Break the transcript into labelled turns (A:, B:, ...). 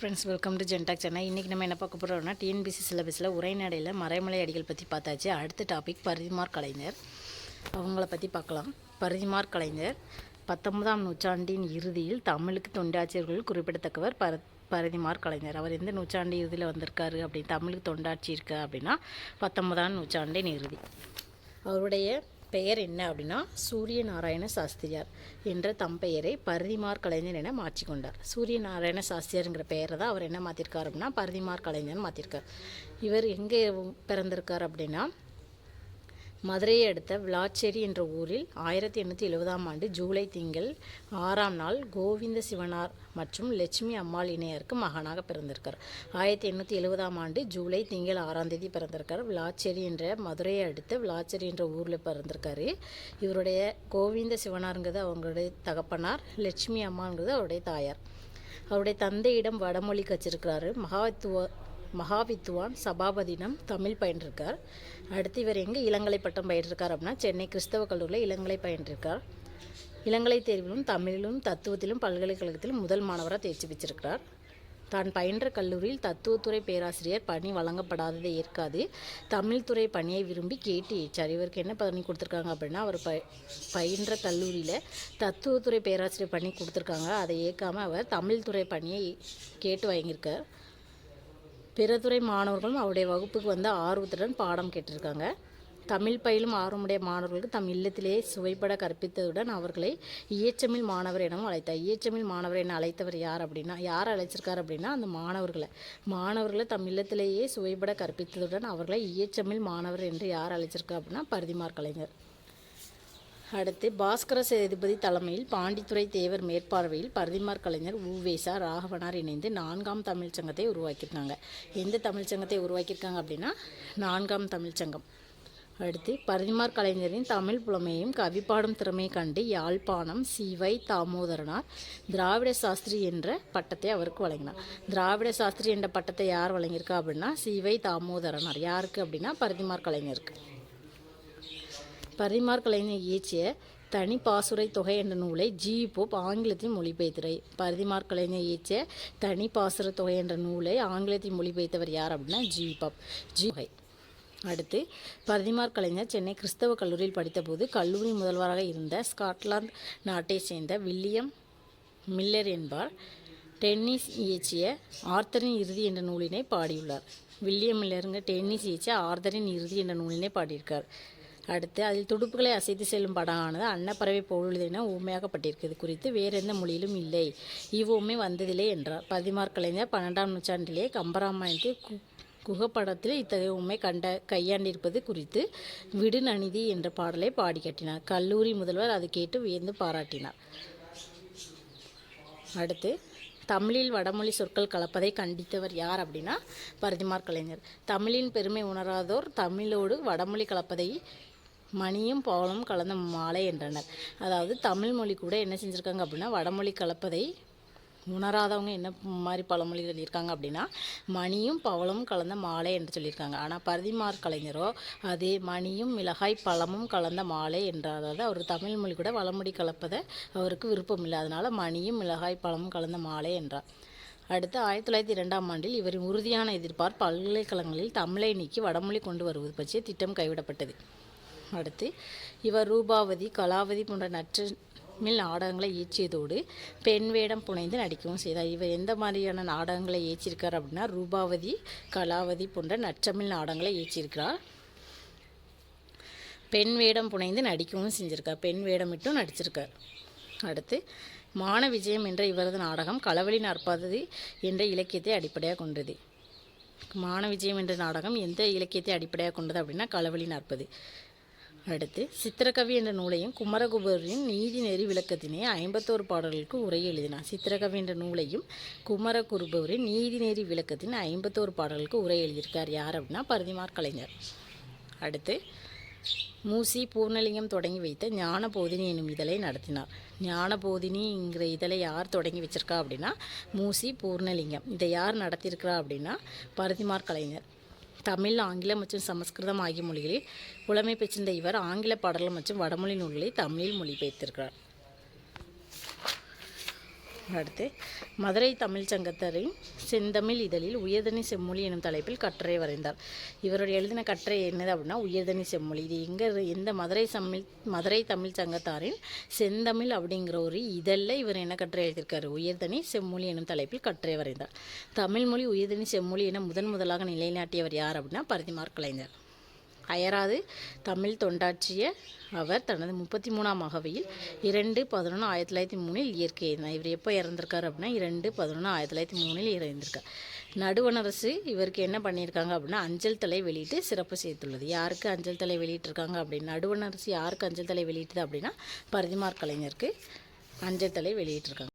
A: Friends welcome to Gentalk Chennai இன்றைக்கி நம்ம என்ன பார்க்க போகிறோம்னா டிஎன்பிசி சிலபஸில் உரைநடையில் மறைமலை அடிகள் பற்றி பார்த்தாச்சு. அடுத்த டாபிக் பரிதிமார் கலைஞர். அவங்கள பற்றி பார்க்கலாம். பரிதிமார் கலைஞர் பத்தொன்பதாம் நூற்றாண்டின் இறுதியில் தமிழுக்கு தொண்டாட்சியர்கள் குறிப்பிடத்தக்கவர் பர பரதிமார் கலைஞர். அவர் எந்த நூற்றாண்டு இறுதியில் வந்திருக்காரு அப்படின்னு தமிழுக்கு தொண்டாட்சி இருக்கா அப்படின்னா பத்தொன்பதாம் நூற்றாண்டின் இறுதி. அவருடைய பெயர் என்ன அப்படின்னா சூரிய நாராயண சாஸ்திரியார் என்ற தம் பெயரை பரிதிமார் கலைஞர் என மாற்றிக்கொண்டார். சூரிய நாராயண சாஸ்திரியாருங்கிற பெயரை தான் அவர் என்ன மாற்றிருக்கார் அப்படின்னா பரிதிமார் கலைஞர் மாற்றிருக்கார் இவர் எங்கே பிறந்திருக்கார் அப்படின்னா மதுரையை அடுத்த விளாச்சேரி என்ற ஊரில் ஆயிரத்தி எண்ணூற்றி எழுபதாம் ஆண்டு ஜூலை திங்கள் ஆறாம் நாள் கோவிந்த சிவனார் மற்றும் லட்சுமி அம்மாள் இணையருக்கு மகனாக பிறந்திருக்கார் ஆயிரத்தி எண்ணூற்றி எழுபதாம் ஆண்டு ஜூலை திங்கள் ஆறாம் தேதி பிறந்திருக்கார் விளாச்சேரி என்ற மதுரையை அடுத்த விளாச்சேரி என்ற ஊரில் பிறந்திருக்காரு. இவருடைய கோவிந்த சிவனாருங்கிறது அவங்களுடைய தகப்பனார் லட்சுமி அம்மாங்கிறது அவருடைய தாயார். அவருடைய தந்தையிடம் வடமொழி கச்சிருக்கிறாரு மகாத்துவ மகாவித்துவான் சபாபதினம் தமிழ் பயின்றிருக்கார். அடுத்து இவர் எங்கே இளங்கலை பட்டம் பயின்றிருக்கார் அப்படின்னா சென்னை கிறிஸ்தவ கல்லூரியில் இளங்கலை பயின்றிருக்கார். இளங்கலை தேர்விலும் தமிழிலும் தத்துவத்திலும் பல்கலைக்கழகத்திலும் முதல் மாணவராக தேர்ச்சி பெற்றிருக்கிறார். தான் பயின்ற கல்லூரியில் தத்துவத்துறை பேராசிரியர் பணி வழங்கப்படாததை ஏற்காது. தமிழ்துறை பணியை விரும்பி கேட்டு ஏற்றார் இவருக்கு என்ன பணி கொடுத்துருக்காங்க அப்படின்னா அவர் ப பயின்ற கல்லூரியில் தத்துவத்துறை பேராசிரியர் பணி கொடுத்துருக்காங்க. அதை ஏற்காமல் அவர் தமிழ்துறை பணியை கேட்டு வாங்கியிருக்கார் பிறதுறை மாணவர்களும் அவருடைய வகுப்புக்கு வந்து ஆர்வத்துடன் பாடம் கேட்டிருக்காங்க. தமிழ் பயிலும் ஆர்வமுடைய மாணவர்களுக்கு தம் இல்லத்திலேயே சுவைப்பட கற்பித்ததுடன் அவர்களை இயற்றமிழ் மாணவர் எனவும் அழைத்தார். இயற்றமிழ் மாணவர் என அழைத்தவர் யார் அப்படின்னா யார் அழைச்சிருக்கார் அப்படின்னா அந்த மாணவர்களை. மாணவர்களை தம் இல்லத்திலேயே சுவைப்பட கற்பித்ததுடன் அவர்களை இயற்றமிழ் மாணவர் என்று யார் அழைச்சிருக்கா அப்படின்னா பரிதிமார் கலைஞர். அடுத்து பாஸ்கர சேதுபதி தலைமையில் பாண்டித்துறை தேவர் மேற்பார்வையில் பரதிமார் கலைஞர் உவேசா ராகவனார் இணைந்து நான்காம் தமிழ் சங்கத்தை உருவாக்கியிருக்காங்க. எந்த தமிழ் சங்கத்தை உருவாக்கியிருக்காங்க அப்படின்னா நான்காம் தமிழ் சங்கம். அடுத்து பரதிமார் கலைஞரின் தமிழ் புலமையும் கவிப்பாடும் திறமையை கண்டு யாழ்ப்பாணம் சிவை தாமோதரனார் திராவிட சாஸ்திரி என்ற பட்டத்தை அவருக்கு வழங்கினார். திராவிட சாஸ்திரி என்ற பட்டத்தை யார் வழங்கியிருக்கா அப்படின்னா சிவை தாமோதரனார். யாருக்கு அப்படின்னா பரதிமார் கலைஞருக்கு. பரிமார் கலைஞர் இயற்றிய தனி பாசுரை தொகை என்ற நூலை ஜி. போப் ஆங்கிலத்தில் மொழிபெயர்த்துறை பரிதிமார் கலைஞர் இயற்றிய தனி பாசுர தொகை என்ற நூலை ஆங்கிலத்தில் மொழிபெய்தவர் யார் அப்படின்னா ஜி. பாப். ஜி. தொகை அடுத்து பரிதிமார் கலைஞர் சென்னை கிறிஸ்தவ கல்லூரியில் படித்தபோது கல்லூரி முதல்வராக இருந்த ஸ்காட்லாந்து நாட்டைச் சேர்ந்த வில்லியம் மில்லர் என்பார். டென்னிஸ் இயற்றிய ஆர்த்தரின் இறுதி என்ற நூலினை பாடியுள்ளார். வில்லியம் மில்லருங்க டென்னிஸ் இயற்றிய ஆர்தரின் இறுதி என்ற நூலினை பாடியிருக்கார். அடுத்து அதில் துடுப்புகளை அசைத்து செல்லும் படமானது அன்னப்பறவை பொழுதென ஊமையாகப்பட்டிருக்கிறது குறித்து வேறு எந்த மொழியிலும் இல்லை. இவ்வுமை வந்ததில்லை என்றார். பதிமார் கலைஞர் பன்னெண்டாம் நூற்றாண்டிலே கம்பராமாயணத்தில் கு குகப்படத்தில் இத்தகைய உண்மை கண்ட கையாண்டிருப்பது குறித்து விடுநனிதி என்ற பாடலை பாடி கட்டினார். கல்லூரி முதல்வர் அது கேட்டு வியந்து பாராட்டினார். அடுத்து தமிழில் வடமொழி சொற்கள் கலப்பதை கண்டித்தவர் யார் அப்படின்னா பரதிமார் கலைஞர். தமிழின் பெருமை உணராதோர் தமிழோடு வடமொழி கலப்பதை மணியும் பவளமும் கலந்த மாலை என்றனர். அதாவது தமிழ் மொழி கூட என்ன செஞ்சுருக்காங்க அப்படின்னா வடமொழி கலப்பதை உணராதவங்க என்ன மாதிரி பழமொழி சொல்லியிருக்காங்க அப்படின்னா மணியும் பவளமும் கலந்த மாலை என்று சொல்லியிருக்காங்க. ஆனால் பரதிமார் கலைஞரோ அதே மணியும் மிளகாய் பழமும் கலந்த மாலை என்றார். அதாவது அவர் தமிழ் மொழி கூட வளமொழி கலப்பதை அவருக்கு விருப்பம் இல்லை. அதனால் மணியும் மிளகாய் பழமும் கலந்த மாலை என்றார். அடுத்து ஆயிரத்தி தொள்ளாயிரத்தி இரண்டாம் ஆண்டில் இவரின் உறுதியான எதிர்ப்பார் பல்கலைக்கழகங்களில் தமிழை நீக்கி வடமொழி கொண்டு வருவது பற்றிய திட்டம் கைவிடப்பட்டது. அடுத்து இவர் ரூபாவதி கலாவதி போன்ற நற்றமிழ் நாடகங்களை இயற்றியதோடு பெண் வேடம் புனைந்து நடிக்கவும் செய்தார். இவர் எந்த மாதிரியான நாடகங்களை இயற்றியிருக்கார் அப்படின்னா ரூபாவதி கலாவதி போன்ற நற்றமிழ் நாடகங்களை இயற்றியிருக்கிறார். பெண் வேடம் புனைந்து நடிக்கவும் செஞ்சிருக்கார். பெண் வேடமிட்டும் நடிச்சிருக்கார். அடுத்து மான விஜயம் என்ற இவரது நாடகம் களவழி நற்பது என்ற இலக்கியத்தை அடிப்படையாக கொண்டது. மான விஜயம் என்ற நாடகம் எந்த இலக்கியத்தை அடிப்படையாக கொண்டது அப்படின்னா களவழி நாற்பது. அடுத்து சித்திரகவி என்ற நூலையும் குமரகுபரின் நீதிநெறி விளக்கத்தினை ஐம்பத்தோரு பாடல்களுக்கு உரை எழுதினார். சித்திரகவி என்ற நூலையும் குமரகுருபவரின் நீதிநெறி விளக்கத்தின் ஐம்பத்தோரு பாடல்களுக்கு உரை எழுதியிருக்கார். யார் அப்படின்னா பரதிமார் கலைஞர். அடுத்து மூசி பூர்ணலிங்கம் தொடங்கி வைத்த ஞானபோதினி என்னும் இதழை நடத்தினார். ஞானபோதினிங்கிற இதழை யார் தொடங்கி வச்சிருக்கா அப்படின்னா மூசி பூர்ணலிங்கம். இதை யார் நடத்தியிருக்கிறா அப்படின்னா பரதிமார் கலைஞர். தமிழ் ஆங்கிலம் மற்றும் சமஸ்கிருதம் ஆகிய மொழிகளில் புலமை பெற்றிருந்த இவர் ஆங்கில பாடல்கள் மற்றும் வடமொழி நூல்களை தமிழில் மொழிபெயர்த்திருக்கிறார். அடுத்து மதுரை தமிழ்ச் சங்கத்தரின் செந்தமிழ் இதழில் உயர்தனி செம்மொழி எனும் தலைப்பில் கட்டுரை வரைந்தார். இவருடைய எழுதின கட்டுரை என்னது அப்படின்னா உயர்தனி செம்மொழி. இது எங்கே எந்த மதுரை தமிழ் மதுரை தமிழ் சங்கத்தாரின் செந்தமிழ் அப்படிங்கிற ஒரு இதழில் இவர் என்ன கட்டுரை எழுதியிருக்காரு? உயர்தனி செம்மொழி எனும் தலைப்பில் கட்டுரை வரைந்தார். தமிழ்மொழி உயர்தனி செம்மொழி என முதன் முதலாக நிலைநாட்டியவர் யார் அப்படின்னா பரிதிமார் கலைஞர். அயராது தமிழ் தொண்டாற்றிய அவர் தனது முப்பத்தி மூணாம் அகவையில் இரண்டு பதினொன்று ஆயிரத்தி தொள்ளாயிரத்தி மூணில் இயற்கை எழுதினார் இவர் எப்போ இறந்திருக்கார் அப்படின்னா இரண்டு பதினொன்று ஆயிரத்தி தொள்ளாயிரத்தி மூணில் இறந்திருக்கார். நடுவணரசு இவருக்கு என்ன பண்ணியிருக்காங்க அப்படின்னா அஞ்சல் தலை வெளியிட்டு சிறப்பு சேர்த்துள்ளது யாருக்கு அஞ்சல் தலை வெளியிட்டிருக்காங்க அப்படின்னு நடுவணரசு யாருக்கு அஞ்சல் தலை வெளியிட்டது அப்படின்னா பரதிமார் கலைஞருக்கு அஞ்சல் தலை வெளியிட்டிருக்காங்க.